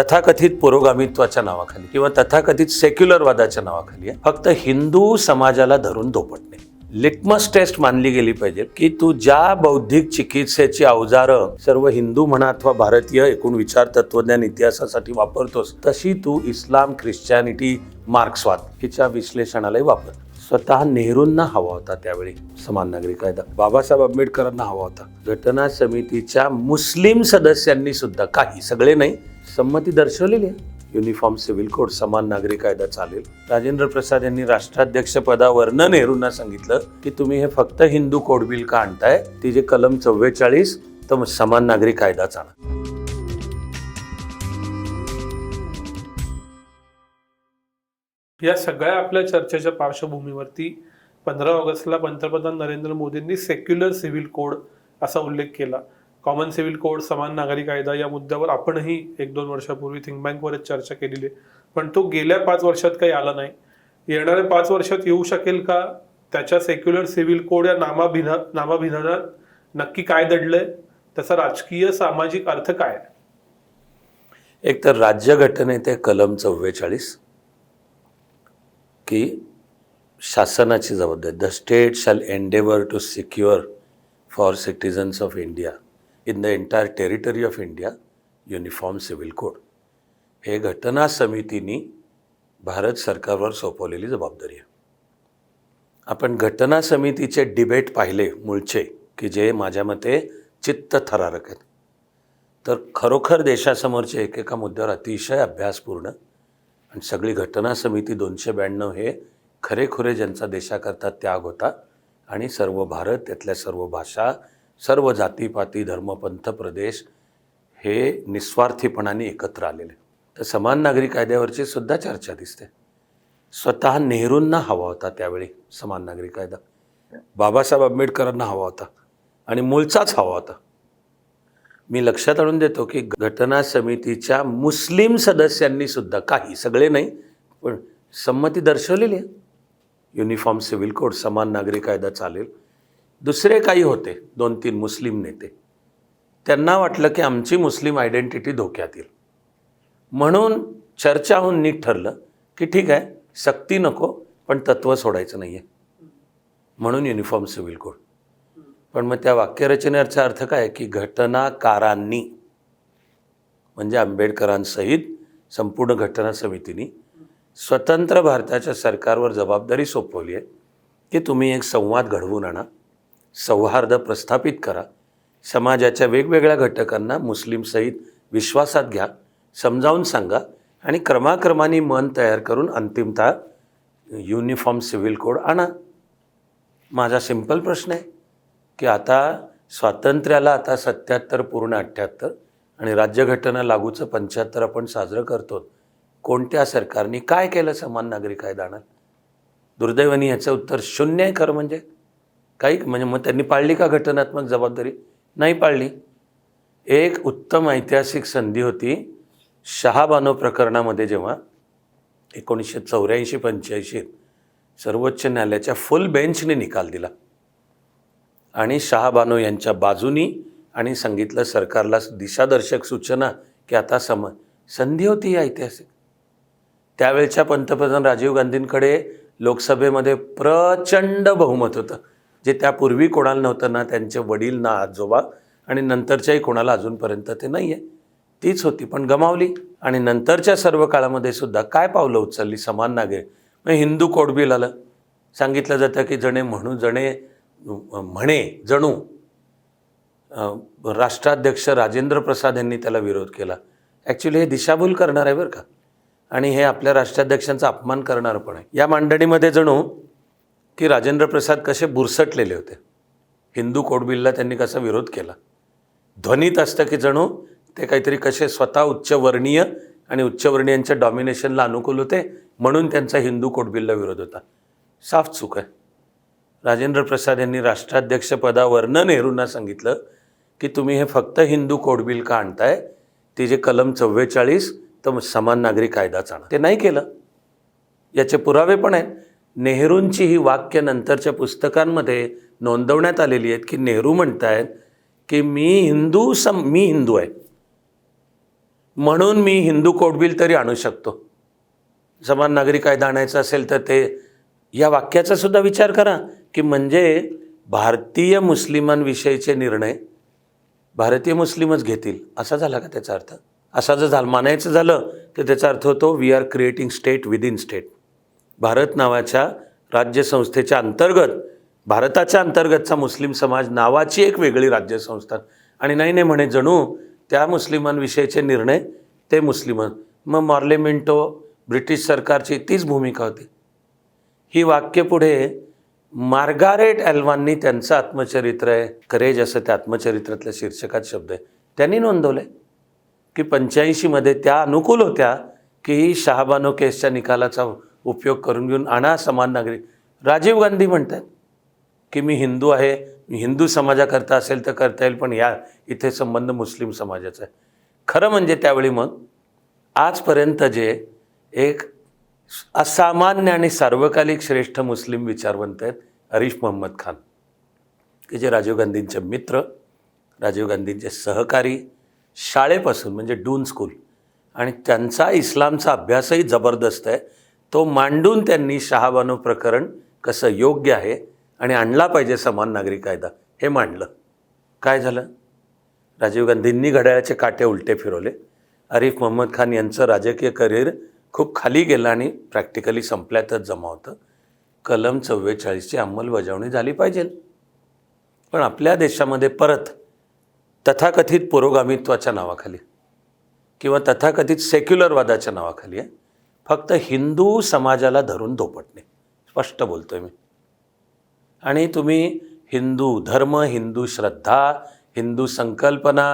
तथाकथित पुरोगामित्वाच्या नावाखाली किंवा तथाकथित सेक्युलरवादाच्या नावाखाली आहे. फक्त हिंदू समाजाला धरून धोपटणे लिटमस टेस्ट मानली गेली पाहिजे की तू ज्या बौद्धिक चिकित्सेची अवजारं सर्व हिंदू म्हणा अथवा भारतीय एकूण विचार तत्वज्ञान इतिहासासाठी वापरतोस तशी तू इस्लाम ख्रिश्चॅनिटी मार्क्सवाद हिच्या विश्लेषणालाही वापर. स्वतः नेहरूंना हवा होता त्यावेळी समान नागरिक कायदा. बाबासाहेब आंबेडकरांना हवा होता. घटना समितीच्या मुस्लिम सदस्यांनी सुद्धा काही सगळे नाही संमती दर्शवलेली आहे. युनिफॉर्म सिव्हिल कोड समान नागरिक कायदा चालेल. राजेंद्र प्रसाद यांनी राष्ट्राध्यक्ष पदावरनं नेहरूंना सांगितलं की तुम्ही हे फक्त हिंदू कोड बिल का आणताय? ती जे कलम चव्वेचाळीस तर समान नागरिक कायदाच आणा या सगळ्या आपल्या चर्चेच्या पार्श्वभूमीवरती पंधरा ऑगस्टला पंतप्रधान नरेंद्र मोदींनी सेक्युलर सिव्हिल कोड असा उल्लेख केला. कॉमन सिव्हिल कोड समान नागरी कायदा या मुद्द्यावर आपणही एक दोन वर्षापूर्वी थिंक बँकवरच चर्चा केलेली आहे. पण तो गेल्या पाच वर्षात काही आला नाही. येणाऱ्या पाच वर्षात येऊ शकेल का? त्याच्या सेक्युलर सिव्हिल कोड या नामाभिधा नामाभिधानात नक्की काय दडलंय? त्याचा राजकीय सामाजिक अर्थ काय? एक तर राज्यघटनेत आहे कलम चव्वेचाळीस. की शासनाची जबाबदारी. The state shall endeavour to secure for citizens of India in the entire territory of India uniform civil code हे घटना समितीनी भारत सरकारवर सोपवलेली जबाबदारी आहे. आपण घटना समितीचे डिबेट पाहिले मूळचे की जे माझ्या मते चित्त थरारक आहेत. तर खरोखर देशासमोरच्या एकेका मुद्द्यावर अतिशय अभ्यासपूर्ण आणि सगळी घटना समिती दोनशे ब्याण्णव हे खरेखुरे ज्यांचा देशाकरता त्याग होता आणि सर्व भारत त्यातल्या सर्व भाषा सर्व जातीपाती धर्मपंथ प्रदेश हे निस्वार्थीपणाने एकत्र आलेले. तर समान नागरी कायद्यावरची सुद्धा चर्चा दिसते. स्वतः नेहरूंना हवा होता त्यावेळी समान नागरी कायदा. बाबासाहेब आंबेडकरांना हवा होता आणि मूळचाच हवा होता. मी लक्षात आणून देतो की घटना समितीच्या मुस्लिम सदस्यांनी सुद्धा काही सगळे नाही पण संमती दर्शवलेली आहे. युनिफॉर्म सिव्हिल कोड समान नागरी कायदा चालेल. दुसरे काही होते दोन तीन मुस्लिम नेते. त्यांना वाटलं की आमची मुस्लिम आयडेंटिटी धोक्यात येईल. म्हणून चर्चा होऊन नीट ठरलं की ठीक आहे सक्ती नको पण तत्त्व सोडायचं नाही आहे म्हणून युनिफॉर्म सिव्हिल कोड पण मग त्या वाक्यरचनेचा अर्थ काय? की घटनाकारांनी म्हणजे आंबेडकरांसहित संपूर्ण घटना समितीने स्वतंत्र भारताच्या सरकारवर जबाबदारी सोपवली आहे की तुम्ही एक संवाद घडवून आणा. सौहार्द प्रस्थापित करा. समाजाच्या वेगवेगळ्या घटकांना मुस्लिमसहित विश्वासात घ्या समजावून सांगा आणि क्रमाक्रमाने मन तयार करून अंतिमतः युनिफॉर्म सिव्हिल कोड आणा. माझा सिंपल प्रश्न आहे की आता स्वातंत्र्याला आता सत्याहत्तर पूर्ण अठ्ठ्याहत्तर आणि राज्यघटना लागूचं पंच्याहत्तर आपण साजरं करतो कोणत्या सरकारने काय केलं समान नागरी कायदा आणाल दुर्दैवाने ह्याचं उत्तर शून्य आहे खरं म्हणजे. काही म्हणजे मग त्यांनी पाळली का घटनात्मक जबाबदारी? नाही पाळली. एक उत्तम ऐतिहासिक संधी होती शहाबानो प्रकरणामध्ये जेव्हा एकोणीसशे चौऱ्याऐंशी पंच्याऐंशीत सर्वोच्च न्यायालयाच्या फुल बेंचने निकाल दिला. आणि शहाबानो यांच्या बाजूनी आणि सांगितलं सरकारला दिशादर्शक सूचना की आता सम संधी होती ही ऐतिहासिक. त्यावेळच्या पंतप्रधान राजीव गांधींकडे लोकसभेमध्ये प्रचंड बहुमत होतं. जे त्यापूर्वी कोणाला नव्हतं ना त्यांचे वडील ना आजोबा आणि नंतरच्याही कोणाला अजूनपर्यंत ते नाही आहे तीच होती पण गमावली. आणि नंतरच्या सर्व काळामध्ये सुद्धा काय पावलं उचलली समान नागरिक मग हिंदू कोड बिल आलं. सांगितलं जातं की जणे म्हणू जणे म्हणे जणू. राष्ट्राध्यक्ष राजेंद्र प्रसाद यांनी त्याला विरोध केला. ॲक्च्युली हे दिशाभूल करणार आहे बरं का. आणि हे आपल्या राष्ट्राध्यक्षांचा अपमान करणारं पण आहे. या मांडणीमध्ये जणू की राजेंद्र प्रसाद कसे बुरसटलेले होते. हिंदू कोडबिलला त्यांनी कसा विरोध केला. ध्वनीत असतं की जणू ते काहीतरी कसे स्वतः उच्चवर्णीय आणि उच्चवर्णीयांच्या डॉमिनेशनला अनुकूल होते म्हणून त्यांचा हिंदू कोडबिलला विरोध होता. साफ चूक आहे. राजेंद्र प्रसाद यांनी राष्ट्राध्यक्षपदावरनं नेहरूंना सांगितलं की तुम्ही हे फक्त हिंदू कोडबिल का आणताय? ते जे कलम चव्वेचाळीस तर समान नागरी कायदाच आणा. ते नाही केलं. याचे पुरावे पण आहेत. नेहरूंची ही वाक्य नंतरच्या पुस्तकांमध्ये नोंदवण्यात आलेली आहेत की नेहरू म्हणतायत की मी हिंदू सम मी हिंदू आहे. म्हणून मी हिंदू कोडबिल तरी आणू शकतो. समान नागरी कायदा आणायचा असेल तर ते या वाक्याचा सुद्धा विचार करा की म्हणजे भारतीय मुस्लिमांविषयीचे निर्णय भारतीय मुस्लिमच घेतील. असा झाला का त्याचा अर्थ? असा जर झालं मानायचं झालं तर त्याचा अर्थ होतो we are creating state within state Bharat नावाच्या राज्यसंस्थेच्या अंतर्गत भारताच्या अंतर्गतचा मुस्लिम समाज नावाची एक वेगळी राज्यसंस्था. आणि नाही नाही म्हणे जणू त्या मुस्लिमांविषयीचे निर्णय ते मुस्लिम. मग मॉर्लेमेंटो ब्रिटिश सरकारची तीच भूमिका होती. ही वाक्य पुढे मार्गारेट ॲल्वांनी त्यांचं आत्मचरित्र आहे. करेज असं त्या आत्मचरित्रातल्या शीर्षकात शब्द आहे. त्यांनी नोंदवलं की पंच्याऐंशीमध्ये त्या अनुकूल होत्या की शहाबानो केसच्या निकालाचा उपयोग करून घेऊन आणा समान नागरिक राजीव गांधी म्हणतात की मी हिंदू आहे मी हिंदू समाजाकरता असेल तर करता येईल पण या इथे संबंध मुस्लिम समाजाचा आहे. खरं म्हणजे त्यावेळी मग आजपर्यंत जे एक असामान्य आणि सार्वकालिक श्रेष्ठ मुस्लिम विचारवंत आहेत हरीश मोहम्मद खान की जे राजीव गांधींचे मित्र राजीव गांधींचे सहकारी शाळेपासून म्हणजे डून स्कूल आणि त्यांचा इस्लामचा अभ्यासही जबरदस्त आहे. तो मांडून त्यांनी शहाबानो प्रकरण कसं योग्य आहे आणि आणला पाहिजे समान नागरी कायदा हे मांडलं. काय झालं? राजीव गांधींनी घड्याळाचे काटे उलटे फिरवले. आरिफ मोहम्मद खान यांचं राजकीय करिअर खूप खाली गेलं आणि प्रॅक्टिकली संपल्यातच जमा होतं. कलम चव्वेचाळीसची अंमलबजावणी झाली पाहिजे. पण आपल्या देशामध्ये परत तथाकथित पुरोगामित्वाच्या नावाखाली किंवा तथाकथित सेक्युलरवादाच्या नावाखाली आहे फक्त हिंदू समाजाला धरून धोपटणे स्पष्ट बोलतो आहे मी. आणि तुम्ही हिंदू धर्म हिंदू श्रद्धा हिंदू संकल्पना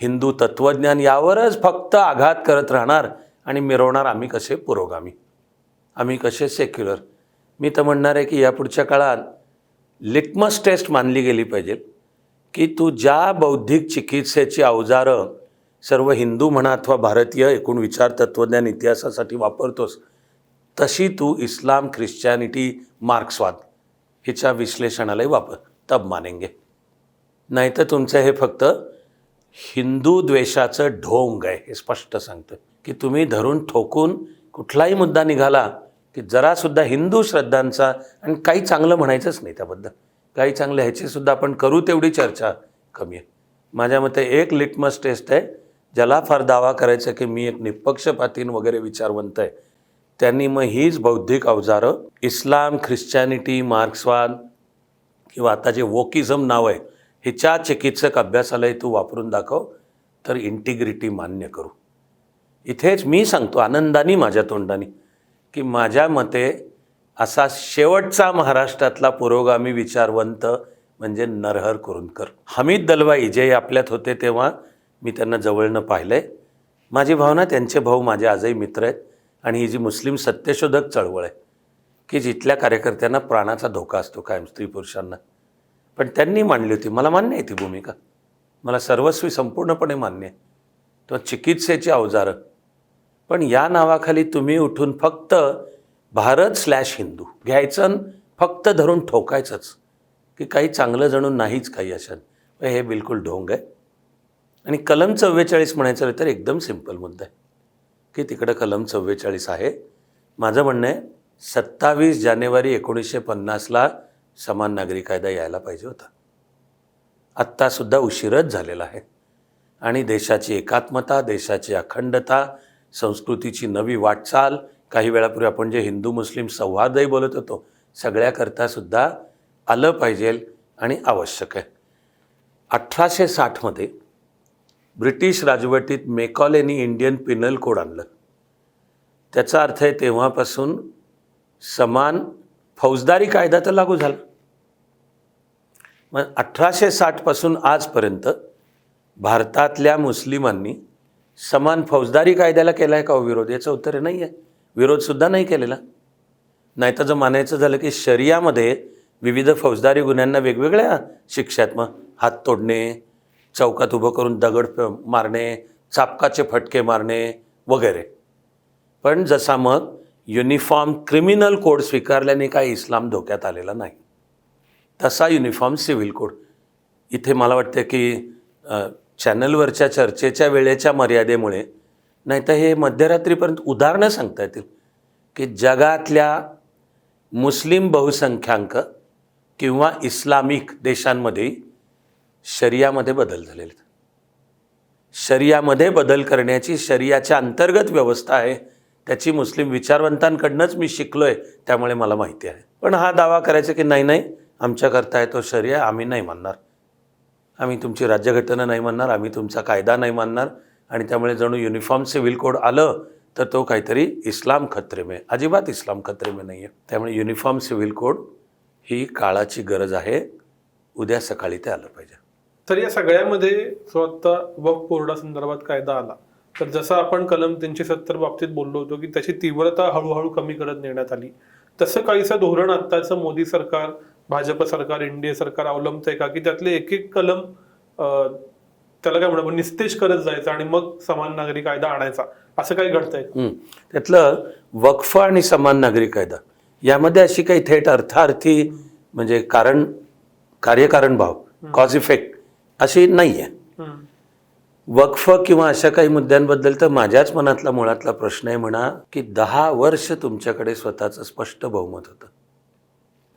हिंदू तत्त्वज्ञान यावरच फक्त आघात करत राहणार आणि मिरवणार आम्ही कसे पुरोगामी? आम्ही कसे सेक्युलर मी तर म्हणणार आहे की या पुढच्या काळात लिटमस टेस्ट मानली गेली पाहिजे की तू ज्या बौद्धिक चिकित्सेची अवजारं सर्व हिंदू म्हणा अथवा भारतीय एकूण विचार तत्त्वज्ञान इतिहासासाठी वापरतोस तशी तू इस्लाम ख्रिश्चॅनिटी मार्क्सवाद हिच्या विश्लेषणालाही वापर तब मानेंगे. नाहीतर तुमचं हे फक्त हिंदू द्वेषाचं ढोंग आहे हे स्पष्ट सांगतं की तुम्ही धरून ठोकून कुठलाही मुद्दा निघाला की जरासुद्धा हिंदू श्रद्धांचा आणि काही चांगलं म्हणायचंच नाही त्याबद्दल. काही चांगलं ह्याचीसुद्धा आपण करू तेवढी चर्चा कमी आहे. माझ्या मते एक लिटमस टेस्ट आहे ज्याला फार दावा करायचा की मी एक निपक्षपातीन वगैरे विचारवंत आहे. त्यांनी मग हीच बौद्धिक अवजारं इस्लाम ख्रिश्चॅनिटी मार्क्सवाद किंवा आता जे वोकिझम नाव आहे हिच्या चिकित्सक अभ्यासालाही तू वापरून दाखव तर इंटिग्रिटी मान्य करू. इथेच मी सांगतो आनंदाने माझ्या तोंडाने की माझ्या मते असा शेवटचा महाराष्ट्रातला पुरोगामी विचारवंत म्हणजे नरहर कुरुंदकर हमीद दलवाई जे आपल्यात होते तेव्हा मी त्यांना जवळनं पाहिलं आहे माझी भावना त्यांचे भाऊ माझे आजही मित्र आहेत आणि ही जी मुस्लिम सत्यशोधक चळवळ आहे की जिथल्या कार्यकर्त्यांना प्राणाचा धोका असतो कायम स्त्री पुरुषांना. पण त्यांनी मांडली होती. मला मान्य आहे ती भूमिका. मला सर्वस्वी संपूर्णपणे मान्य आहे. तो चिकित्सेची अवजारं. पण या नावाखाली तुम्ही उठून फक्त भारत स्लॅश हिंदू घ्यायचं आणि फक्त धरून ठोकायचंच की काही चांगलं जणून नाहीच काही अशात. हे बिलकुल ढोंग आहे. आणि कलम चव्वेचाळीस म्हणायचं तर एकदम सिंपल मुद्दा आहे. की तिकडं कलम चव्वेचाळीस आहे. माझं म्हणणं आहे सत्तावीस जानेवारी एकोणीसशे पन्नासला समान नागरी कायदा यायला पाहिजे होता. आत्तासुद्धा उशीरच झालेला आहे. आणि देशाची एकात्मता देशाची अखंडता संस्कृतीची नवी वाटचाल काही वेळापूर्वी आपण जे हिंदू मुस्लिम संवादही बोलत होतो सगळ्याकरतासुद्धा आलं पाहिजे आणि आवश्यक आहे. अठराशे साठमध्ये ब्रिटिश राजवटीत मेकॉलेनी इंडियन पिनल कोड आणलं. त्याचा अर्थ आहे तेव्हापासून समान फौजदारी कायदा तर लागू झाला. मग अठराशे साठपासून आजपर्यंत भारतातल्या मुस्लिमांनी समान फौजदारी कायद्याला केला आहे का हो विरोध? याचं उत्तर नाही आहे विरोधसुद्धा नाही केलेला. नाही तर जर मानायचं झालं की शरियामध्ये विविध फौजदारी गुन्ह्यांना वेगवेगळ्या शिक्षात्मक हात तोडणे चौकात उभं करून दगड मारणे चापकाचे फटके मारणे वगैरे. पण जसा मग युनिफॉर्म क्रिमिनल कोड स्वीकारल्याने काय इस्लाम धोक्यात आलेला नाही. तसा युनिफॉर्म सिव्हिल कोड इथे मला वाटतं की चॅनलवरच्या चर्चेच्या वेळेच्या मर्यादेमुळे नाहीतर हे मध्यरात्रीपर्यंत उदाहरणं सांगता येतील की जगातल्या मुस्लिम बहुसंख्याक किंवा इस्लामिक देशांमध्ये शरियामध्ये बदल झालेले आहेत. शरियामध्ये बदल करण्याची शरियाच्या अंतर्गत व्यवस्था आहे. त्याची मुस्लिम विचारवंतांकडनंच मी शिकलो आहे त्यामुळे मला माहिती आहे. पण हा दावा करायचा की नाही नाही आमच्याकरता आहे तो शरिया आम्ही नाही मानणार. आम्ही तुमची राज्यघटना नाही मानणार आम्ही तुमचा कायदा नाही मानणार. आणि त्यामुळे जणू युनिफॉर्म सिव्हिल कोड आलं तर तो काहीतरी इस्लाम खत्रेमे अजिबात इस्लाम खत्रेमे नाही आहे त्यामुळे युनिफॉर्म सिव्हिल कोड ही काळाची गरज आहे. उद्या सकाळी ते आलं पाहिजे. तर या सगळ्यामध्ये जो आता वक्फ बोर्डा संदर्भात कायदा आला. तर जसं आपण कलम तीनशे सत्तर बाबतीत बोललो होतो की त्याची तीव्रता हळूहळू कमी करत नेण्यात आली. तसं काहीसं धोरण आत्ताचं मोदी सरकार भाजप सरकार एनडीए सरकार अवलंबतंय का? की त्यातले एक एक कलम त्याला काय म्हणतो निस्तेज करत जायचं आणि मग समान नागरी कायदा आणायचा. असं काही घडतंय. त्यातलं वक्फ आणि समान नागरी कायदा. यामध्ये अशी काही थेट अर्थार्थी म्हणजे कारण कार्यकारण भाव कॉज इफेक्ट अशी नाही आहे. वक्फ किंवा अशा काही मुद्द्यांबद्दल तर माझ्याच मनातला मुळातला प्रश्न आहे म्हणा की दहा वर्ष तुमच्याकडे स्वतःचं स्पष्ट बहुमत होतं.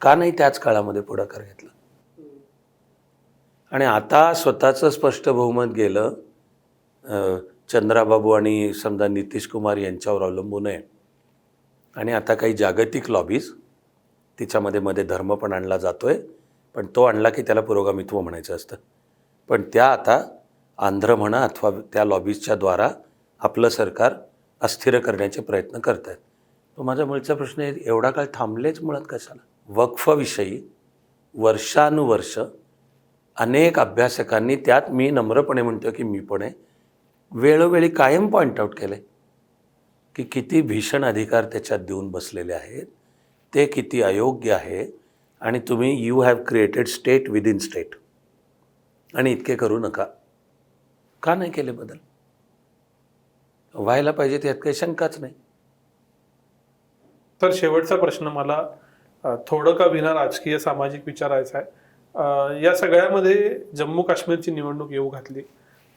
का नाही त्याच काळामध्ये पुढाकार घेतला? आणि आता स्वतःचं स्पष्ट बहुमत गेलं चंद्राबाबू आणि समजा नितीश कुमार यांच्यावर अवलंबून आहे. आणि आता काही जागतिक लॉबीज तिच्यामध्ये मध्ये धर्म पण आणला जातोय पण तो आणला की त्याला पुरोगामित्व म्हणायचं असतं. पण त्या आता आंध्र म्हणा अथवा त्या लॉबीजच्या द्वारा आपलं सरकार अस्थिर करण्याचे प्रयत्न करत आहेत तो माझा मुळचा प्रश्न आहे एवढा काळ थांबलेच मुळात कशाला? वक्फविषयी वर्षानुवर्ष अनेक अभ्यासकांनी त्यात मी नम्रपणे म्हणतो की मी पण आहे वेळोवेळी कायम पॉईंट आऊट केले की किती भीषण अधिकार त्याच्यात देऊन बसलेले आहेत ते किती अयोग्य आहे आणि तुम्ही you have created state within state आणि इतके करू नका. का नाही केले बदल? व्हायला पाहिजे त्यात काही शंकाच नाही. तर शेवटचा प्रश्न मला थोडं का विना राजकीय सामाजिक विचारायचा आहे. या सगळ्यामध्ये जम्मू काश्मीरची निवडणूक येऊ घातली.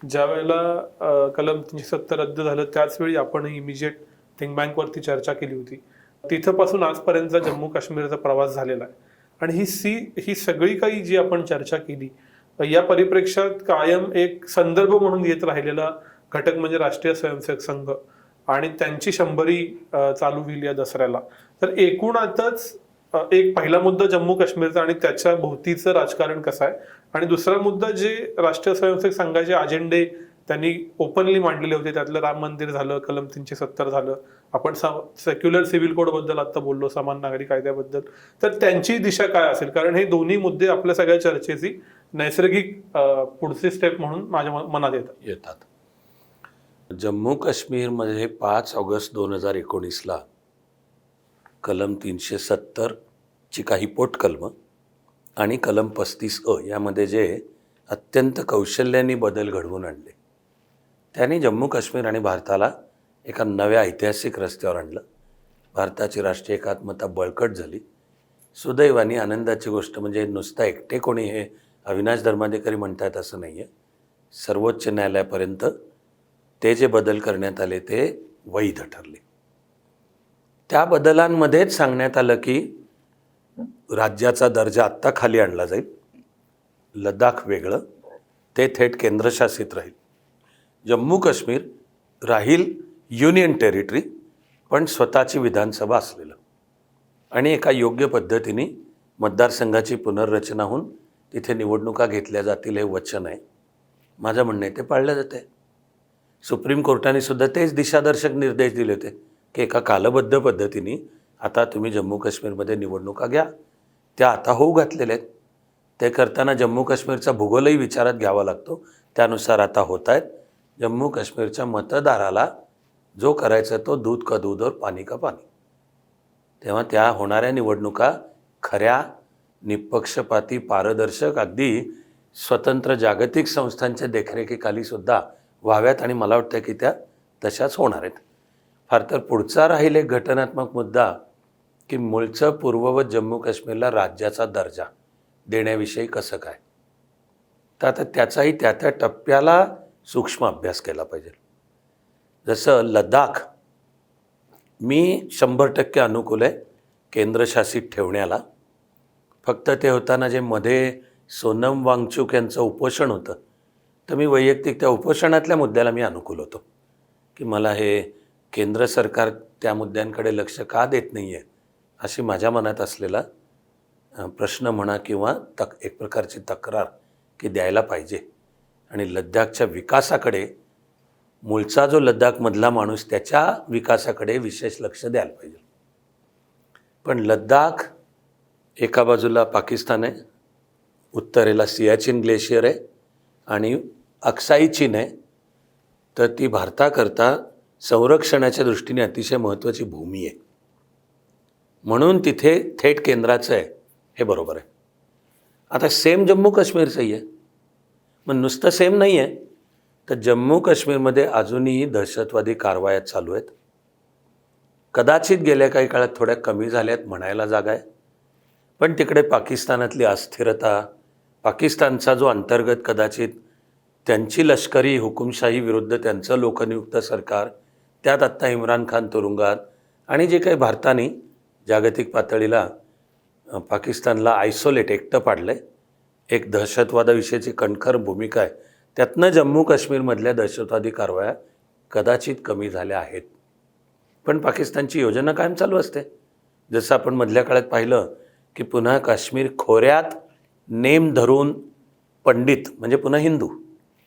ज्या वेळेला कलम तीनशे सत्तर रद्द झालं त्याच वेळी आपण इमिजिएट थिंक बँकवरती चर्चा केली होती. तिथंपासून आजपर्यंतचा जम्मू काश्मीरचा प्रवास झालेला आहे. आणि ही सी ही सगळी काही जी आपण चर्चा केली या परिप्रेक्षात कायम एक संदर्भ म्हणून येत राहिलेला घटक म्हणजे राष्ट्रीय स्वयंसेवक संघ आणि त्यांची शंभरी चालू होईल या दसऱ्याला. तर एकूणातच एक पहिला मुद्दा जम्मू काश्मीरचा आणि त्याच्या भोवतीचं राजकारण कसं आहे? आणि दुसरा मुद्दा जे राष्ट्रीय स्वयंसेवक संघाचे अजेंडे त्यांनी ओपनली मांडलेले होते. त्यातलं राम मंदिर झालं कलम तीनशे सत्तर झालं. आपण सेक्युलर सिव्हिल कोडबद्दल आता बोललो समान नागरी कायद्याबद्दल. तर त्यांची दिशा काय असेल? कारण हे दोन्ही मुद्दे आपल्या सगळ्या चर्चेची नैसर्गिक पुढचे स्टेप म्हणून माझ्या म- मनात येतात. येतात. जम्मू काश्मीरमध्ये पाच ऑगस्ट दोन हजार एकोणीसला कलम तीनशे सत्तरची काही पोटकलमं आणि कलम पस्तीस अ यामध्ये जे अत्यंत कौशल्याने बदल घडवून आणले. त्यांनी जम्मू काश्मीर आणि भारताला एका नव्या ऐतिहासिक रस्त्यावर आणलं. भारताची राष्ट्रीय एकात्मता बळकट झाली. सुदैवाने आनंदाची गोष्ट म्हणजे नुसता एकटे कोणी हे अविनाश धर्माधिकारी म्हणतात असं नाही आहे सर्वोच्च न्यायालयापर्यंत ते जे बदल करण्यात आले ते वैध ठरले. त्या बदलांमध्येच सांगण्यात आलं की राज्याचा दर्जा आत्ता खाली आणला जाईल. लडाख वेगळं. ते थेट केंद्रशासित राहील. जम्मू काश्मीर राहील युनियन टेरिटरी पण स्वतःची विधानसभा असलेलं. आणि एका योग्य पद्धतीने मतदारसंघाची पुनर्रचना होऊन तिथे निवडणुका घेतल्या जातील हे वचन आहे. माझं म्हणणं आहे ते पाळलं जाते सुप्रीम कोर्टाने सुद्धा तेच दिशादर्शक निर्देश दिले होते की एका कालबद्ध पद्धतीने आता तुम्ही जम्मू काश्मीरमध्ये निवडणुका घ्या. त्या आता होऊ घातलेल्या आहेत. ते करताना जम्मू काश्मीरचा भूगोलही विचारात घ्यावा लागतो. त्यानुसार आता होत आहेत. जम्मू काश्मीरच्या मतदाराला जो करायचा तो दूध का दूध और पाणी का पाणी. तेव्हा त्या होणाऱ्या निवडणुका खऱ्या निपक्षपाती पारदर्शक अगदी स्वतंत्र जागतिक संस्थांच्या देखरेखीखाली सुद्धा व्हाव्यात आणि मला वाटतं की त्या तशाच होणार आहेत. फार तर पुढचा राहील एक घटनात्मक मुद्दा की मूळचं पूर्ववत जम्मू काश्मीरला राज्याचा दर्जा देण्याविषयी कसं काय? तर आता त्याचाही त्या त्या टप्प्याला सूक्ष्म अभ्यास केला पाहिजे. जसं लडाख मी शंभर टक्के अनुकूल आहे केंद्रशासित ठेवण्याला. फक्त ते होताना जे मध्ये सोनम वांगचूक यांचं उपोषण होतं तर मी वैयक्तिक त्या उपोषणातल्या मुद्द्याला मी अनुकूल होतो. की मला हे केंद्र सरकार त्या मुद्द्यांकडे लक्ष का देत नाही आहे अशी माझ्या मनात असलेला प्रश्न म्हणा किंवा तक एक प्रकारची तक्रार की द्यायला पाहिजे. आणि लद्दाखच्या विकासाकडे मूळचा जो लद्दाखमधला माणूस त्याच्या विकासाकडे विशेष लक्ष द्यायला पाहिजे. पण लद्दाख एका बाजूला पाकिस्तान आहे उत्तरेला सियाचिन ग्लेशियर आहे आणि अक्साई चीन आहे तर ती भारताकरता संरक्षणाच्या दृष्टीने अतिशय महत्त्वाची भूमी आहे. म्हणून तिथे थेट केंद्राचं आहे हे बरोबर आहे. आता सेम जम्मू काश्मीरचंही आहे. मग नुसतं सेम नाही आहे तर जम्मू काश्मीरमध्ये अजूनही दहशतवादी कारवाया चालू आहेत. कदाचित गेल्या काही काळात थोड्या कमी झाल्या आहेत म्हणायला जागा आहे. पण तिकडे पाकिस्तानातली अस्थिरता पाकिस्तानचा जो अंतर्गत कदाचित त्यांची लष्करी हुकुमशाही विरुद्ध त्यांचं लोकनियुक्त सरकार त्यात आत्ता इम्रान खान तुरुंगात आणि जे काही भारताने जागतिक पातळीला पाकिस्तानला आयसोलेट एकटं पाडलं आहे एक दहशतवादाविषयीची कणखर भूमिका आहे. त्यातनं जम्मू काश्मीरमधल्या दहशतवादी कारवाया कदाचित कमी झाल्या आहेत. पण पाकिस्तानची योजना कायम चालू असते. जसं आपण मधल्या काळात पाहिलं की पुन्हा काश्मीर खोऱ्यात नेम धरून पंडित म्हणजे पुन्हा हिंदू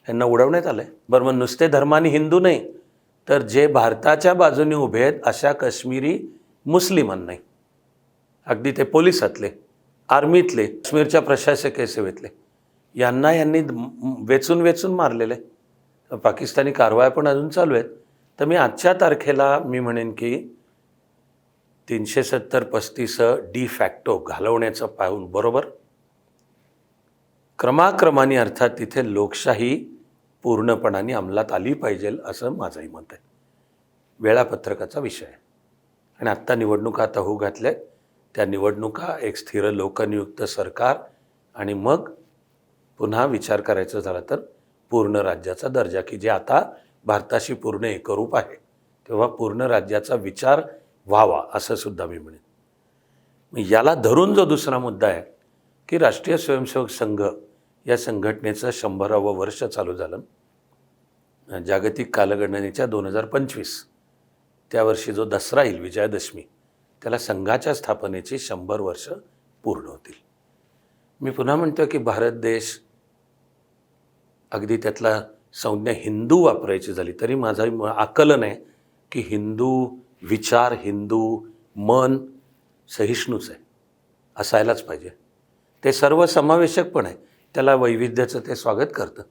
यांना उडवण्यात आलं आहे बरं मग नुसते धर्माने हिंदू नाही तर जे भारताच्या बाजूने उभे आहेत अशा काश्मीरी मुस्लिमांनाही. अगदी ते पोलिसातले. आर्मीतले काश्मीरच्या प्रशासकीय सेवेतले. यांना यांनी वेचून वेचून मारलेले. पाकिस्तानी कारवाया पण अजून चालू आहेत. तर मी आजच्या तारखेला मी म्हणेन की तीनशे सत्तर पस्तीस डी फॅक्टो घालवण्याचं पाहून बरोबर. क्रमाक्रमाने अर्थात तिथे लोकशाही पूर्णपणाने अंमलात आली पाहिजे असं माझंही मत आहे. वेळापत्रकाचा विषय आहे. आणि आत्ता निवडणुका आता होऊ घातल्या त्या निवडणुका एक स्थिर लोकनियुक्त सरकार आणि मग पुन्हा विचार करायचा झाला तर पूर्ण राज्याचा दर्जा. की जे आता भारताशी पूर्ण एकरूप आहे तेव्हा पूर्ण राज्याचा विचार व्हावा असं सुद्धा मी म्हणेन. याला धरून जो दुसरा मुद्दा आहे की राष्ट्रीय स्वयंसेवक संघ या संघटनेचं शंभरावं वर्ष चालू झालं. जागतिक कालगणनेच्या दोन हजार पंचवीस त्यावर्षी जो दसरा येईल विजयादशमी त्याला संघाच्या स्थापनेची शंभर वर्ष पूर्ण होतील. मी पुन्हा म्हणतो की भारत देश अगदी त्यातला संज्ञा हिंदू वापरायची झाली तरी माझं आकलन आहे की हिंदू विचार हिंदू मन सहिष्णूच आहे असायलाच पाहिजे. ते सर्व समावेशक पण आहे. त्याला वैविध्याचं ते स्वागत करतं.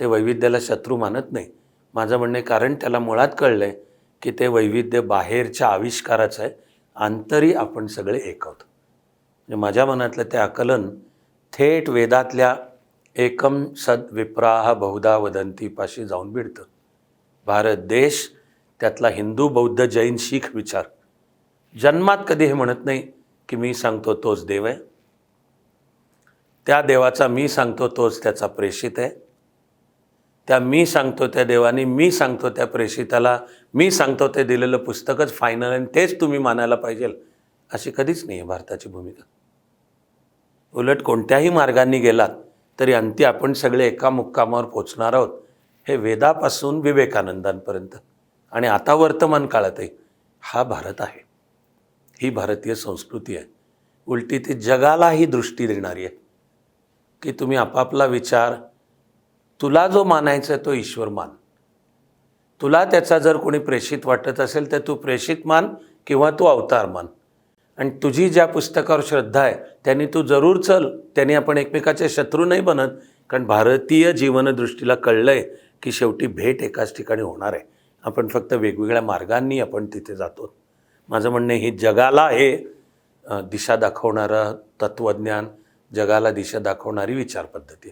ते वैविध्याला शत्रू मानत नाही. माझं म्हणणं आहे कारण त्याला मुळात कळलं आहे की ते वैविध्य बाहेरच्या आविष्काराचं आहे. अंतरी आपण सगळे एक आहोत. म्हणजे माझ्या मनातलं ते आकलन थेट वेदातल्या एकम सद विप्राह बहुधा वदंतीपाशी जाऊन भिडतं. भारत देश त्यातला हिंदू बौद्ध जैन शीख विचार. जन्मात कधी हे म्हणत नाही की मी सांगतो तोच देव आहे. त्या देवाचा मी सांगतो तोच त्याचा प्रेषित आहे. त्या मी सांगतो त्या देवाने मी सांगतो त्या प्रेषिताला मी सांगतो ते दिलेलं पुस्तकच फायनल आणि तेच तुम्ही मानायला पाहिजे. अशी कधीच नाही आहे भारताची भूमिका. उलट कोणत्याही मार्गांनी गेलात तरी अंती आपण सगळे एका मुक्कामावर पोचणार आहोत हे वेदापासून विवेकानंदांपर्यंत. आणि आता वर्तमान काळातही हा भारत आहे. ही भारतीय संस्कृती आहे. उलटी ती जगालाही दृष्टी देणारी आहे. की तुम्ही आपापला विचार तुला जो मानायचा आहे तो ईश्वर मान. तुला त्याचा जर कोणी प्रेषित वाटत असेल तर तू प्रेषित मान किंवा तू अवतार मान. आणि तुझी ज्या पुस्तकावर श्रद्धा आहे त्यांनी तू जरूर चल. त्यांनी आपण एकमेकाचे शत्रू नाही बनत. कारण भारतीय जीवनदृष्टीला कळलं आहे की शेवटी भेट एकाच ठिकाणी होणार आहे. आपण फक्त वेगवेगळ्या मार्गांनी आपण तिथे जातो. माझं म्हणणं ही जगाला हे दिशा दाखवणारं तत्त्वज्ञान जगाला दिशा दाखवणारी विचारपद्धती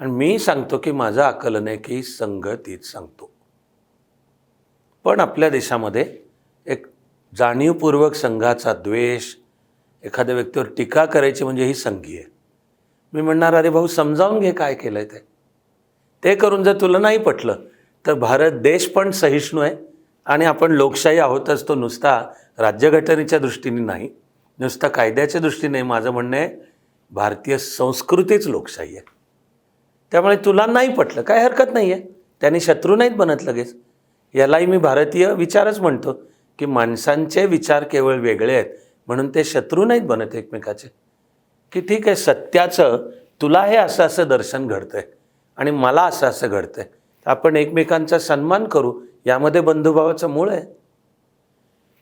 आणि मी सांगतो की माझं आकलन आहे की संघ तीच सांगतो. पण आपल्या देशामध्ये एक जाणीवपूर्वक संघाचा द्वेष एखाद्या व्यक्तीवर टीका करायची म्हणजे ही संघी आहे. मी म्हणणार अरे भाऊ समजावून घे काय केलं आहे ते. ते करून जर तुला नाही पटलं तर भारत देश पण सहिष्णू आहे आणि आपण लोकशाही आहोतच तो नुसता राज्यघटनेच्या दृष्टीने नाही नुसता कायद्याच्या दृष्टीने. माझं म्हणणं आहे भारतीय संस्कृतीच लोकशाही आहे. त्यामुळे तुला नाही पटलं. काय हरकत नाही आहे त्यांनी शत्रू नाहीत बनत लगेच. यालाही मी भारतीय विचारच म्हणतो की माणसांचे विचार केवळ वेगळे आहेत म्हणून ते शत्रू नाहीत बनत एकमेकाचे. की ठीक आहे सत्याचं तुला हे असं असं दर्शन घडतं आहे आणि मला असं असं घडतं आहे आपण एकमेकांचा सन्मान करू यामध्ये बंधुभावाचं मूळ आहे.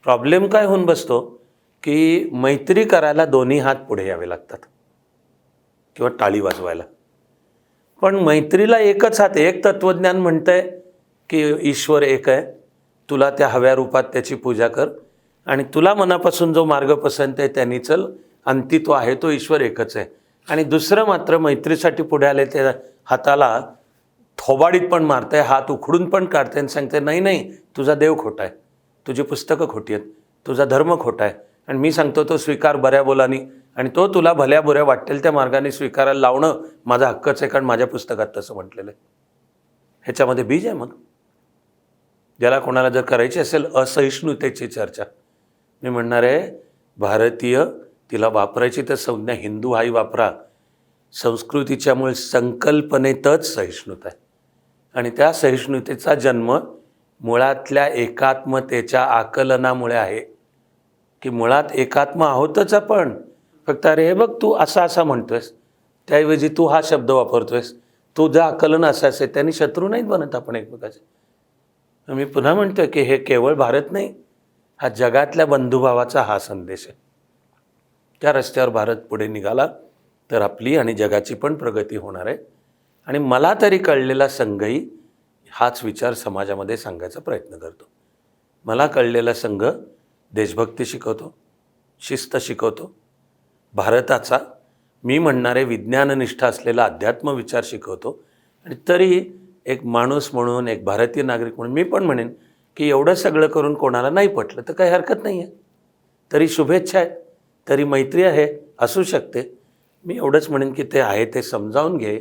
प्रॉब्लेम काय होऊन बसतो? की मैत्री करायला दोन्ही हात पुढे यावे लागतात. किंवा टाळी वाजवायला. पण मैत्रीला एकच हात एक तत्त्वज्ञान म्हणतंय की ईश्वर एक आहे. तुला त्या हव्या रूपात त्याची पूजा कर. आणि तुला मनापासून जो मार्ग पसंत आहे त्यांनी चल. अंती तो आहे तो ईश्वर एकच आहे. आणि दुसरं मात्र मैत्रीसाठी पुढे आले त्या हाताला थोबाडीत पण मारतंय हात उखडून पण काढते आणि सांगते नाही नाही तुझा देव खोटा आहे. तुझी पुस्तकं खोटी आहेत. तुझा धर्म खोटा आहे. आणि मी सांगतो तो स्वीकार बऱ्या बोलानी. आणि तो तुला भल्या बुऱ्या वाटेल त्या मार्गाने स्वीकारायला लावणं माझा हक्कच आहे कारण माझ्या पुस्तकात तसं म्हटलेलं आहे. ह्याच्यामध्ये बीज आहे मग? ज्याला कोणाला जर करायची असेल असहिष्णुतेची चर्चा. मी म्हणणार आहे भारतीय तिला वापरायची तर संज्ञा हिंदू हाही वापरा. संस्कृतीच्या मूळ संकल्पनेतच सहिष्णुता आहे. आणि त्या सहिष्णुतेचा जन्म मुळातल्या एकात्मतेच्या आकलनामुळे आहे. की मुळात एकात्म आहोतच आपण. फक्त अरे हे बघ तू असा असा म्हणतोयस. त्याऐवजी तू हा शब्द वापरतोयस. तुझं आकलन असं असेल त्यांनी शत्रू नाहीत बनत आपण एकमेकाचे. मी पुन्हा म्हणतोय की हे केवळ भारत नाही हा जगातल्या बंधुभावाचा हा संदेश आहे. त्या रस्त्यावर भारत पुढे निघाला तर आपली आणि जगाची पण प्रगती होणार आहे. आणि मला तरी कळलेला संघही हाच विचार समाजामध्ये सांगायचा प्रयत्न करतो. मला कळलेला संघ देशभक्ती शिकवतो शिस्त शिकवतो भारताचा मी म्हणणारे विज्ञाननिष्ठ असलेला अध्यात्म विचार शिकवतो. आणि तरीही एक माणूस म्हणून एक भारतीय नागरिक म्हणून मी पण म्हणेन की एवढं सगळं करून कोणाला नाही पटलं तर काही हरकत नाही आहे तरी शुभेच्छा आहे तरी मैत्री आहे असू शकते. मी एवढंच म्हणेन की ते आहे ते समजावून घे.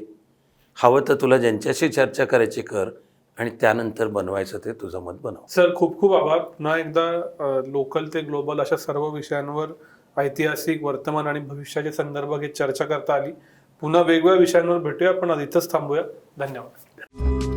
हवं तर तुला ज्यांच्याशी चर्चा करायची कर आणि त्यानंतर बनवायचं ते तुझं मत बनव. सर खूप खूप आभार. पुन्हा एकदा लोकल ते ग्लोबल अशा सर्व विषयांवर ऐतिहासिक वर्तमान आणि भविष्याचे संदर्भ घेत चर्चा करता आली. पुन्हा वेगवेगळ्या विषयांवर भेटूया. पण आज इथंच थांबूया. धन्यवाद.